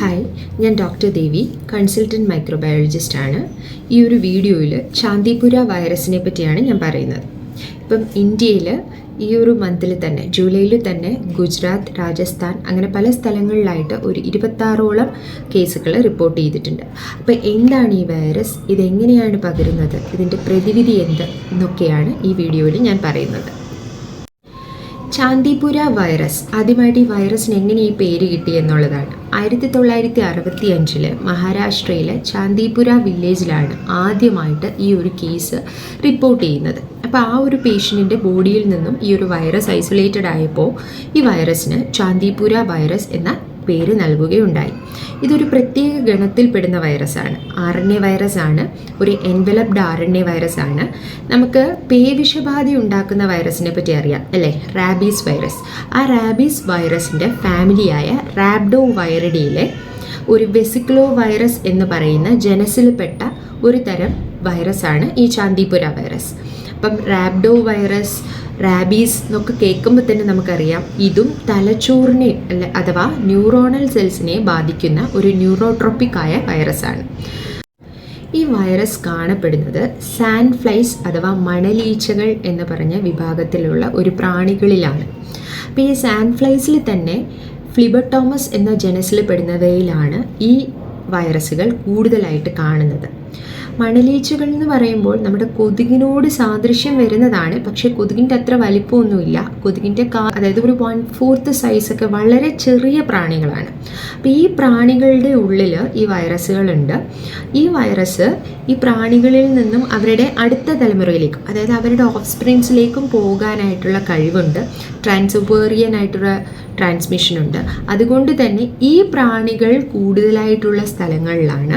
Hi ഞാൻ doctor ദേവി consultant microbiologist ആണ്. ഈ ഒരു വീഡിയോയിൽ ചാന്ദിപുര വൈറസിനെ പറ്റിയാണ് ഞാൻ പറയുന്നത്. ഇപ്പം ഇന്ത്യയിൽ ഈ ഒരു മന്തിൽ തന്നെ ജൂലൈയിൽ തന്നെ ഗുജറാത്ത് രാജസ്ഥാൻ അങ്ങനെ പല സ്ഥലങ്ങളിലായിട്ട് ഒരു ഇരുപത്താറോളം കേസുകൾ റിപ്പോർട്ട് ചെയ്തിട്ടുണ്ട്. അപ്പോൾ എന്താണ് ഈ വൈറസ് ഇതെങ്ങനെയാണ് പകരുന്നത്? ഇതിന്റെ പ്രതിവിധി എന്ത്? എന്നൊക്കെയാണ് ഈ വീഡിയോയിൽ ഞാൻ പറയുന്നത്. ചാന്ദിപുര വൈറസ്. ആദ്യമായിട്ട് ഈ വൈറസിന് എങ്ങനെ ഈ പേര് കിട്ടി എന്നുള്ളതാണ്. ആയിരത്തി തൊള്ളായിരത്തി അറുപത്തി അഞ്ചിൽ മഹാരാഷ്ട്രയിലെ ചാന്ദിപുര വില്ലേജിലാണ് ആദ്യമായിട്ട് ഈ ഒരു കേസ് റിപ്പോർട്ട് ചെയ്യുന്നത്. അപ്പോൾ ആ ഒരു പേഷ്യന്റിന്റെ ബോഡിയിൽ നിന്നും ഈ ഒരു വൈറസ് ഐസൊലേറ്റഡ് ആയപ്പോൾ ഈ വൈറസിന് ചാന്ദിപുര വൈറസ് എന്ന പേര് നൽകുകയുണ്ടായി. ഇതൊരു പ്രത്യേക ഗണത്തിൽപ്പെടുന്ന വൈറസാണ്. ആർ എൻ എ വൈറസ് ആണ് ഒരു enveloped R N A virus ആണ് നമുക്ക് പേവിഷബാധ ഉണ്ടാക്കുന്ന വൈറസിനെ പറ്റി അറിയാം അല്ലേ? Rabies virus. ആ റാബീസ് വൈറസിന്റെ ഫാമിലിയായ റാബ്ഡോ വൈറഡിയിലെ ഒരു വെസിക്ലോ വൈറസ് എന്ന് പറയുന്ന ജനസിൽപ്പെട്ട ഒരു തരം വൈറസാണ് ഈ ചാന്തിപുര വൈറസ്. അപ്പം റാബ്ഡോ വൈറസ് റാബീസ് എന്നൊക്കെ കേൾക്കുമ്പോൾ തന്നെ നമുക്കറിയാം. ഇതും തലച്ചോറിനെ അഥവാ ന്യൂറോണൽ സെൽസിനെ ബാധിക്കുന്ന ഒരു ന്യൂറോട്രോപ്പിക് ആയ വൈറസാണ് ഈ വൈറസ് കാണപ്പെടുന്നത് സാൻഡ് ഫ്ലൈസ് അഥവാ മണലീച്ചകൾ എന്ന് പറഞ്ഞ വിഭാഗത്തിലുള്ള ഒരു പ്രാണികളിലാണ്. അപ്പോൾ ഈ സാൻഡ് ഫ്ലൈസിൽ തന്നെ ഫ്ലിബർട്ടോമസ് എന്ന ജനസിൽ പെടുന്നവയിലാണ് ഈ വൈറസുകൾ കൂടുതലായിട്ട് കാണുന്നത്. മണലീച്ചകൾ എന്ന് പറയുമ്പോൾ നമ്മുടെ കൊതുകിനോട് സാദൃശ്യം വരുന്നതാണ്. പക്ഷേ കൊതുകിന്റെ അത്ര വലിപ്പമൊന്നുമില്ല. കൊതുകിന്റെ കാ അതായത് ഒരു വൺ ഫോർത്ത് സൈസൊക്കെ വളരെ ചെറിയ പ്രാണികളാണ്. അപ്പോൾ ഈ പ്രാണികളുടെ ഉള്ളിൽ ഈ വൈറസുകളുണ്ട് ഈ വൈറസ് ഈ പ്രാണികളിൽ നിന്നും അവരുടെ അടുത്ത തലമുറയിലേക്കും അതായത് അവരുടെ ഓഫ് സ്പ്രിങ്സിലേക്കും പോകാനായിട്ടുള്ള കഴിവുണ്ട്. ട്രാൻസുപേറിയൻ ആയിട്ടുള്ള ട്രാൻസ്മിഷൻ ഉണ്ട്. അതുകൊണ്ട് തന്നെ ഈ പ്രാണികൾ കൂടുതലായിട്ടുള്ള സ്ഥലങ്ങളിലാണ്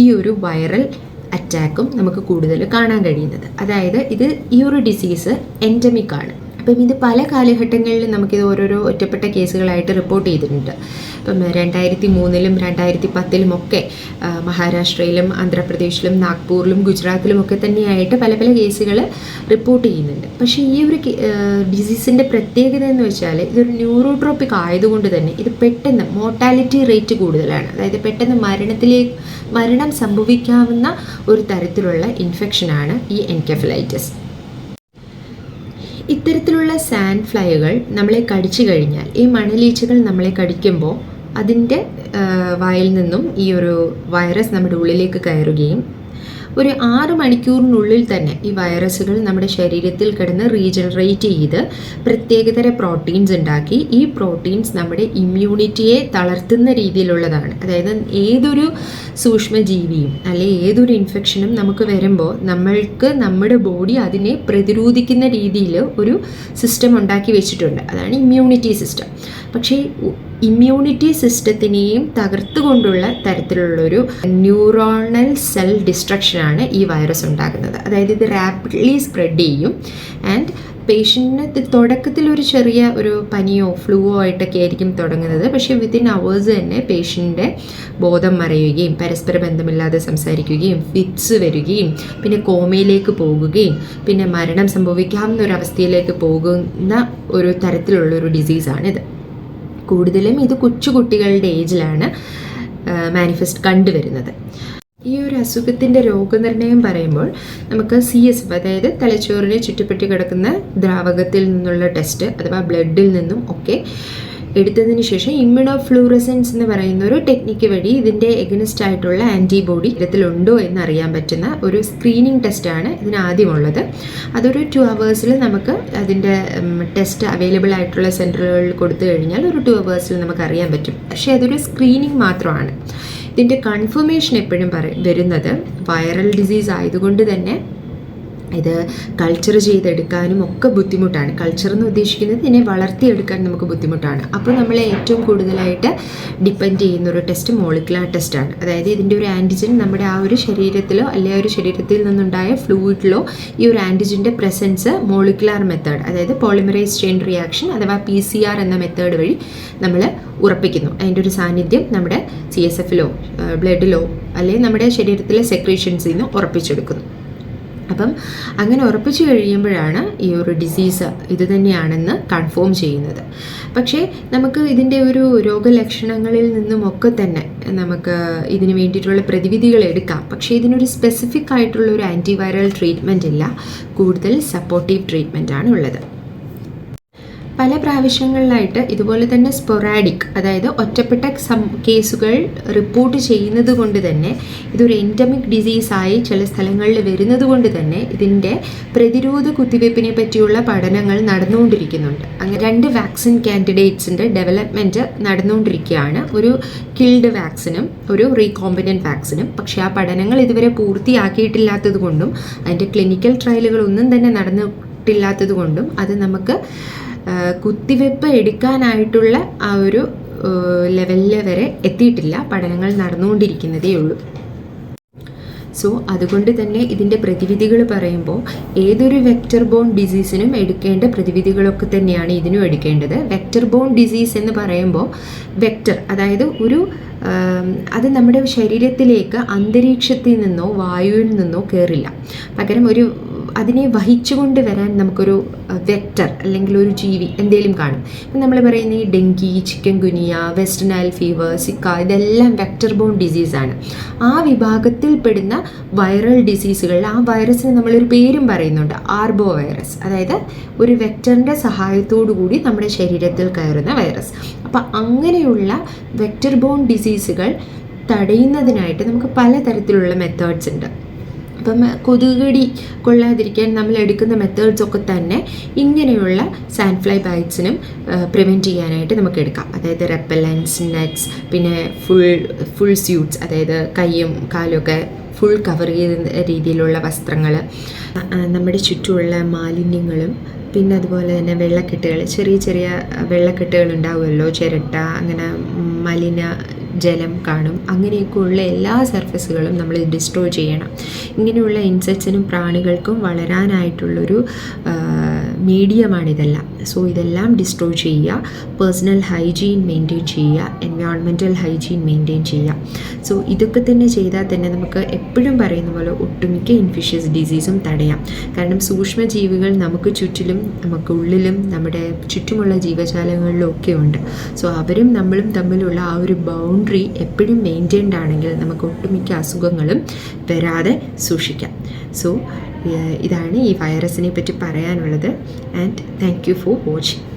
ഈ ഒരു വൈറൽ അറ്റാക്കും നമുക്ക് കൂടുതൽ കാണാൻ കഴിയുന്നത്. അതായത് ഇത് ഈ ഒരു ഡിസീസ് എൻഡമിക് ആണ്. അപ്പം ഇത് പല കാലഘട്ടങ്ങളിലും നമുക്കിത് ഓരോരോ ഒറ്റപ്പെട്ട കേസുകളായിട്ട് റിപ്പോർട്ട് ചെയ്തിട്ടുണ്ട്. ഇപ്പം രണ്ടായിരത്തി മൂന്നിലും രണ്ടായിരത്തി പത്തിലും ഒക്കെ മഹാരാഷ്ട്രയിലും ആന്ധ്രാപ്രദേശിലും നാഗ്പൂരിലും ഗുജറാത്തിലും ഒക്കെ തന്നെയായിട്ട് പല പല കേസുകൾ റിപ്പോർട്ട് ചെയ്യുന്നുണ്ട്. പക്ഷേ ഈ ഒരു ഡിസീസിന്റെ പ്രത്യേകത എന്ന് വെച്ചാൽ ഇതൊരു ന്യൂറോട്രോപ്പിക് ആയതുകൊണ്ട് തന്നെ ഇത് പെട്ടെന്ന് മോർട്ടാലിറ്റി റേറ്റ് കൂടുതലാണ്. അതായത് പെട്ടെന്ന് മരണത്തിലേക്ക് മരണം സംഭവിക്കാവുന്ന ഒരു തരത്തിലുള്ള ഇൻഫെക്ഷനാണ് ഈ എൻകെഫലൈറ്റിസ്. ഇത്തരത്തിലുള്ള സാൻഡ് ഫ്ലൈകൾ നമ്മളെ കടിച്ചു കഴിഞ്ഞാൽ ഈ മണലീച്ചകൾ നമ്മളെ കടിക്കുമ്പോൾ അതിന്റെ വായിൽ നിന്നും ഈ ഒരു വൈറസ് നമ്മുടെ ഉള്ളിലേക്ക് കയറുകയും ഒരു ആറ് മണിക്കൂറിനുള്ളിൽ തന്നെ ഈ വൈറസുകൾ നമ്മുടെ ശരീരത്തിൽ കിടന്ന് റീജനറേറ്റ് ചെയ്ത് പ്രത്യേകതര പ്രോട്ടീൻസ് ഉണ്ടാക്കി. ഈ പ്രോട്ടീൻസ് നമ്മുടെ ഇമ്മ്യൂണിറ്റിയെ തളർത്തുന്ന രീതിയിലുള്ളതാണ്. അതായത് ഏതൊരു സൂക്ഷ്മജീവിയും അല്ലെ ഏതൊരു ഇൻഫെക്ഷനും നമുക്ക് വരുമ്പോൾ നമ്മൾക്ക് നമ്മുടെ ബോഡി അതിനെ പ്രതിരോധിക്കുന്ന രീതിയിൽ ഒരു സിസ്റ്റം ഉണ്ടാക്കി വെച്ചിട്ടുണ്ട്. അതാണ് ഇമ്മ്യൂണിറ്റി സിസ്റ്റം. പക്ഷേ ഇമ്മ്യൂണിറ്റി സിസ്റ്റത്തിനെയും തകർത്തുകൊണ്ടുള്ള തരത്തിലുള്ളൊരു ന്യൂറോണൽ സെൽ ഡിസ്ട്രക്ഷനാണ് ഈ വൈറസ് ഉണ്ടാകുന്നത്. അതായത് ഇത് റാപ്പിഡ്ലി സ്പ്രെഡ് ചെയ്യും. ആൻഡ് പേഷ്യന്റിന് തുടക്കത്തിൽ ഒരു ചെറിയ ഒരു പനിയോ ഫ്ലൂവോ ആയിട്ടൊക്കെ ആയിരിക്കും തുടങ്ങുന്നത്. പക്ഷേ വിത്തിൻ അവേഴ്സ് തന്നെ പേഷ്യന്റെ ബോധം മറയുകയും പരസ്പര ബന്ധമില്ലാതെ സംസാരിക്കുകയും ഫിറ്റ്സ് വരികയും പിന്നെ കോമയിലേക്ക് പോകുകയും പിന്നെ മരണം സംഭവിക്കാവുന്ന ഒരു അവസ്ഥയിലേക്ക് പോകുന്ന ഒരു തരത്തിലുള്ള ഒരു ഡിസീസാണിത് കൂടുതലും ഇത് കൊച്ചു കുട്ടികളുടെ ഏജിലാണ് മാനിഫെസ്റ്റ് കണ്ടുവരുന്നത്. ഈ ഒരു അസുഖത്തിന്റെ രോഗനിർണയം പറയുമ്പോൾ നമുക്ക് സി എസ് അതായത് തലച്ചോറിനെ ചുറ്റിപ്പറ്റി കിടക്കുന്ന ദ്രാവകത്തിൽ നിന്നുള്ള ടെസ്റ്റ് അഥവാ ബ്ലഡിൽ നിന്നും ഒക്കെ എടുത്തതിന് ശേഷം ഇമ്മ്യൂണോ ഫ്ലൂറസൻസ് എന്ന് പറയുന്ന ഒരു ടെക്നിക്ക് വഴി ഇതിന്റെ എഗനിസ്റ്റ് ആയിട്ടുള്ള ആന്റിബോഡി ആന്റിബോഡി എന്ന് അറിയാൻ പറ്റുന്ന ഒരു സ്ക്രീനിങ് ആണ് ഇതിന് ആദ്യമുള്ളത്. അതൊരു ടു അവേഴ്സിൽ നമുക്ക് അതിന്റെ ടെസ്റ്റ് അവൈലബിൾ ആയിട്ടുള്ള സെന്ററുകളിൽ കൊടുത്തു കഴിഞ്ഞാൽ ഒരു ടു അവേഴ്സിൽ നമുക്ക് അറിയാൻ പറ്റും. പക്ഷെ അതൊരു സ്ക്രീനിങ് മാത്രമാണ്. ഇതിന്റെ കൺഫർമേഷൻ എപ്പോഴും പറ വരുന്നത് വൈറൽ ഡിസീസ് ആയതുകൊണ്ട് തന്നെ ഇത് കൾച്ചർ ചെയ്തെടുക്കാനും ഒക്കെ ബുദ്ധിമുട്ടാണ്. കൾച്ചർ എന്ന് ഉദ്ദേശിക്കുന്നത് ഇതിനെ വളർത്തിയെടുക്കാൻ നമുക്ക് ബുദ്ധിമുട്ടാണ്. അപ്പോൾ നമ്മൾ ഏറ്റവും കൂടുതലായിട്ട് ഡിപ്പെൻഡ് ചെയ്യുന്ന ഒരു ടെസ്റ്റ് മോളിക്കുലാർ ടെസ്റ്റാണ് അതായത് ഇതിന്റെ ഒരു ആന്റിജൻ നമ്മുടെ ആ ഒരു ശരീരത്തിലോ അല്ലെങ്കിൽ ഒരു ശരീരത്തിൽ നിന്നുണ്ടായ ഫ്ലൂയിഡിലോ ഈ ഒരു ആന്റിജന്റെ പ്രസൻസ് മോളിക്കുലാർ മെത്തേഡ് അതായത് പോളിമറൈസ് ചെയിൻ റിയാക്ഷൻ അഥവാ പി സി ആർ എന്ന മെത്തേഡ് വഴി നമ്മൾ ഉറപ്പിക്കുന്നു. അതിന്റെ ഒരു സാന്നിധ്യം നമ്മുടെ സി എസ് എഫിലോ ബ്ലഡിലോ അല്ലെങ്കിൽ നമ്മുടെ ശരീരത്തിലെ സെക്രീഷൻസിൽ നിന്ന് ഉറപ്പിച്ചെടുക്കുന്നു. അപ്പം അങ്ങനെ ഉറപ്പിച്ചു കഴിയുമ്പോഴാണ് ഈ ഒരു ഡിസീസ് ഇത് തന്നെയാണെന്ന് കൺഫേം ചെയ്യുന്നത്. പക്ഷേ നമുക്ക് ഇതിന്റെ ഒരു രോഗലക്ഷണങ്ങളിൽ നിന്നുമൊക്കെ തന്നെ നമുക്ക് ഇതിന് വേണ്ടിയിട്ടുള്ള പ്രതിവിധികൾ എടുക്കാം. പക്ഷേ ഇതിനൊരു സ്പെസിഫിക് ആയിട്ടുള്ള ഒരു ആന്റിവൈറൽ ട്രീറ്റ്മെന്റ് ഇല്ല. കൂടുതൽ സപ്പോർട്ടീവ് ട്രീറ്റ്മെന്റ് ആണ് ഉള്ളത്. പല പ്രാവശ്യങ്ങളിലായിട്ട് ഇതുപോലെ തന്നെ സ്പൊറാഡിക് അതായത് ഒറ്റപ്പെട്ട സം കേസുകൾ റിപ്പോർട്ട് ചെയ്യുന്നത് കൊണ്ട് തന്നെ ഇതൊരു എൻഡമിക് ഡിസീസായി ചില സ്ഥലങ്ങളിൽ വരുന്നത് കൊണ്ട് തന്നെ ഇതിന്റെ പ്രതിരോധ കുത്തിവയ്പ്പിനെ പറ്റിയുള്ള പഠനങ്ങൾ നടന്നുകൊണ്ടിരിക്കുന്നുണ്ട്. അങ്ങനെ രണ്ട് വാക്സിൻ കാൻഡിഡേറ്റ്സിന്റെ ഡെവലപ്മെന്റ് നടന്നുകൊണ്ടിരിക്കുകയാണ്. ഒരു കിൽഡ് വാക്സിനും ഒരു റീകോമ്പിനന്റ് വാക്സിനും പക്ഷേ ആ പഠനങ്ങൾ ഇതുവരെ പൂർത്തിയാക്കിയിട്ടില്ലാത്തത് കൊണ്ടും അതിന്റെ ക്ലിനിക്കൽ ട്രയലുകൾ ഒന്നും തന്നെ നടന്നിട്ടില്ലാത്തത് കൊണ്ടും അത് നമുക്ക് കുത്തിവെപ്പ് എടുക്കാനായിട്ടുള്ള ആ ഒരു ലെവലിൽ വരെ എത്തിയിട്ടില്ല. പഠനങ്ങൾ നടന്നുകൊണ്ടിരിക്കുന്നതേ ഉള്ളൂ. സോ അതുകൊണ്ട് തന്നെ ഇതിന്റെ പ്രതിവിധികൾ പറയുമ്പോൾ ഏതൊരു വെക്റ്റർ ബോൺ ഡിസീസിനും എടുക്കേണ്ട പ്രതിവിധികളൊക്കെ തന്നെയാണ് ഇതിനും എടുക്കേണ്ടത്. വെക്റ്റർ ബോൺ ഡിസീസ് എന്ന് പറയുമ്പോൾ വെക്റ്റർ അതായത് ഒരു അത് നമ്മുടെ ശരീരത്തിലേക്ക് അന്തരീക്ഷത്തിൽ നിന്നോ വായുവിൽ നിന്നോ കയറില്ല പകരം ഒരു അതിനെ വഹിച്ചുകൊണ്ട് വരാൻ നമുക്കൊരു വെക്റ്റർ അല്ലെങ്കിൽ ഒരു ജീവി എന്തെങ്കിലും കാണും. ഇപ്പം നമ്മൾ പറയുന്ന ഈ dengue chikungunya West Nile fever Zika ഇതെല്ലാം വെക്റ്റർ ബോൺ ഡിസീസാണ് ആ വിഭാഗത്തിൽപ്പെടുന്ന വൈറൽ ഡിസീസുകളിൽ ആ വൈറസിന് നമ്മളൊരു പേരും പറയുന്നുണ്ട്. ആർബോ വൈറസ് അതായത് ഒരു വെക്റ്ററിന്റെ സഹായത്തോടു കൂടി നമ്മുടെ ശരീരത്തിൽ കയറുന്ന വൈറസ്. അപ്പം അങ്ങനെയുള്ള വെക്റ്റർ ബോൺ ഡിസീസുകൾ തടയുന്നതിനായിട്ട് നമുക്ക് പലതരത്തിലുള്ള മെത്തേഡ്സ് ഉണ്ട്. അപ്പം കൊതുകുകടി കൊള്ളാതിരിക്കാൻ നമ്മൾ എടുക്കുന്ന മെത്തേഡ്സ് ഒക്കെ തന്നെ ഇങ്ങനെയുള്ള സാൻഫ്ലൈ ബൈറ്റ്സിനും പ്രിവെന്റ് ചെയ്യാനായിട്ട് നമുക്ക് എടുക്കാം. അതായത് റെപ്പലൻസ് നെറ്റ്സ് പിന്നെ ഫുൾ ഫുൾ സ്യൂട്ട്സ് അതായത് കൈയും കാലുമൊക്കെ ഫുൾ കവർ ചെയ്ത രീതിയിലുള്ള വസ്ത്രങ്ങൾ നമ്മുടെ ചുറ്റുമുള്ള മാലിന്യങ്ങളും പിന്നെ അതുപോലെ തന്നെ വെള്ളക്കെട്ടുകൾ ചെറിയ ചെറിയ വെള്ളക്കെട്ടുകൾ ഉണ്ടാവുമല്ലോ ചിരട്ട അങ്ങനെ മലിന ജലം കാണും. അങ്ങനെയൊക്കെയുള്ള എല്ലാ സർഫസുകളും നമ്മൾ ഡിസ്ട്രോയ് ചെയ്യണം. ഇങ്ങനെയുള്ള ഇൻസെക്ട്സിനും പ്രാണികൾക്കും വളരാനായിട്ടുള്ളൊരു മീഡിയമാണിതെല്ലാം സോ ഇതെല്ലാം ഡിസ്ട്രോയ് ചെയ്യുക. പേഴ്സണൽ ഹൈജീൻ മെയിന്റെയിൻ ചെയ്യുക. എൻവയോൺമെന്റൽ ഹൈജീൻ മെയിന്റെയിൻ ചെയ്യുക സോ ഇതൊക്കെ തന്നെ ചെയ്താൽ തന്നെ നമുക്ക് എപ്പോഴും പറയുന്ന പോലെ ഒട്ടുമിക്ക ഇൻഫിഷ്യസ് ഡിസീസും തടയാം. കാരണം സൂക്ഷ്മജീവികൾ നമുക്ക് ചുറ്റിലും നമുക്ക് ഉള്ളിലും നമ്മുടെ ചുറ്റുമുള്ള ജീവജാലങ്ങളിലും ഒക്കെ ഉണ്ട്. സോ അവരും നമ്മളും തമ്മിലുള്ള ആ ഒരു ബൗണ്ടറി എപ്പോഴും മെയിന്റെയിൻഡ് ആണെങ്കിൽ നമുക്ക് ഒട്ടുമിക്ക അസുഖങ്ങളും വരാതെ സൂക്ഷിക്കാം. സോ ഇതാണ് ഈ വൈറസിനെ പറ്റി പറയാനുള്ളത്. And thank you for watching